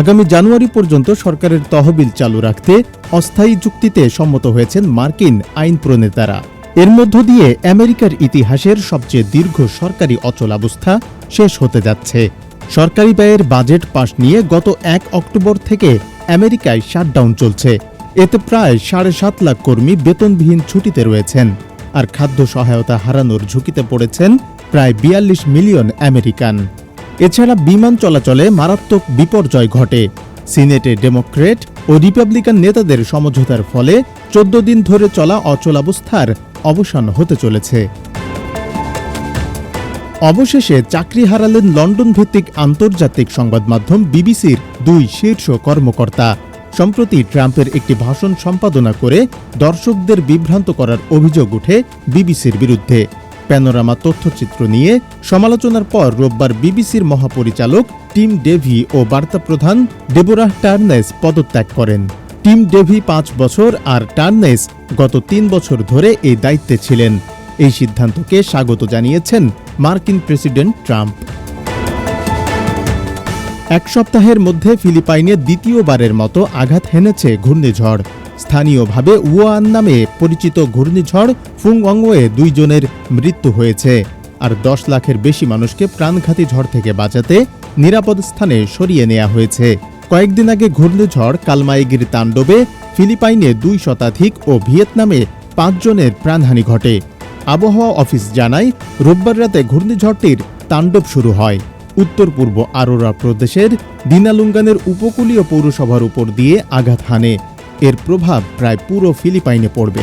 আগামী জানুয়ারি পর্যন্ত সরকারের তহবিল চালু রাখতে অস্থায়ী চুক্তিতে সম্মত হয়েছেন মার্কিন আইন প্রণেতারা। এর মধ্য দিয়ে আমেরিকার ইতিহাসের সবচেয়ে দীর্ঘ সরকারি অচলাবস্থা শেষ হতে যাচ্ছে। সরকারি ব্যয়ের বাজেট পাশ নিয়ে গত এক অক্টোবর থেকে আমেরিকায় শাটডাউন চলছে। এতে প্রায় সাড়ে সাত লাখ কর্মী বেতনবিহীন ছুটিতে রয়েছেন আর খাদ্য সহায়তা হারানোর ঝুঁকিতে পড়েছেন প্রায় বিয়াল্লিশ মিলিয়ন আমেরিকান। এছাড়া বিমান চলাচলে মারাত্মক বিপর্যয় ঘটে। সিনেটে ডেমোক্রেট ও রিপাবলিকান নেতাদের সমঝোতার ফলে চোদ্দ দিন ধরে চলা অচলাবস্থার অবসান হতে চলেছে। অবশেষে চাকরি হারালেন লন্ডন ভিত্তিক আন্তর্জাতিক সংবাদ মাধ্যম বিবিসির দুই শীর্ষ কর্মকর্তা। সম্প্রতি ট্রাম্পের একটি ভাষণ সম্পাদনা করে দর্শকদের বিভ্রান্ত করার অভিযোগ উঠে বিবিসির বিরুদ্ধে। প্যানোরামা তথ্যচিত্র নিয়ে সমালোচনার পর রোববার বিবিসির মহাপরিচালক টিম ডেভি ও বার্তা প্রধান ডেবোরাহ টার্নেস পদত্যাগ করেন। টিম ডেভি পাঁচ বছর আর টার্নেস গত তিন বছর ধরে এই দায়িত্বে ছিলেন। এই সিদ্ধান্তকে স্বাগত জানিয়েছেন মার্কিন প্রেসিডেন্ট ট্রাম্প। এক সপ্তাহের মধ্যে ফিলিপাইনে দ্বিতীয়বারের মতো আঘাত হেনেছে ঘূর্ণিঝড়। স্থানীয়ভাবে উয়ান নামে পরিচিত ঘূর্ণিঝড় ফুংওয়ে দুইজনের মৃত্যু হয়েছে। আর দশ লাখের বেশি মানুষকে প্রাণঘাতী ঝড় থেকে বাঁচাতে নিরাপদ স্থানে সরিয়ে নেওয়া হয়েছে। কয়েকদিন আগে ঘূর্ণিঝড় কালমাইগির তাণ্ডবে ফিলিপাইনে দুই শতাধিক ও ভিয়েতনামে পাঁচজনের প্রাণহানি ঘটে। আবহাওয়া অফিস জানায়, রোববার রাতে ঘূর্ণিঝড়টির তাণ্ডব শুরু হয়। উত্তর পূর্ব আরোরা প্রদেশের দিনালুঙ্গানের উপকূলীয় পৌরসভার উপর দিয়ে আঘাত হানে। এর প্রভাব প্রায় পুরো ফিলিপাইনে পড়বে।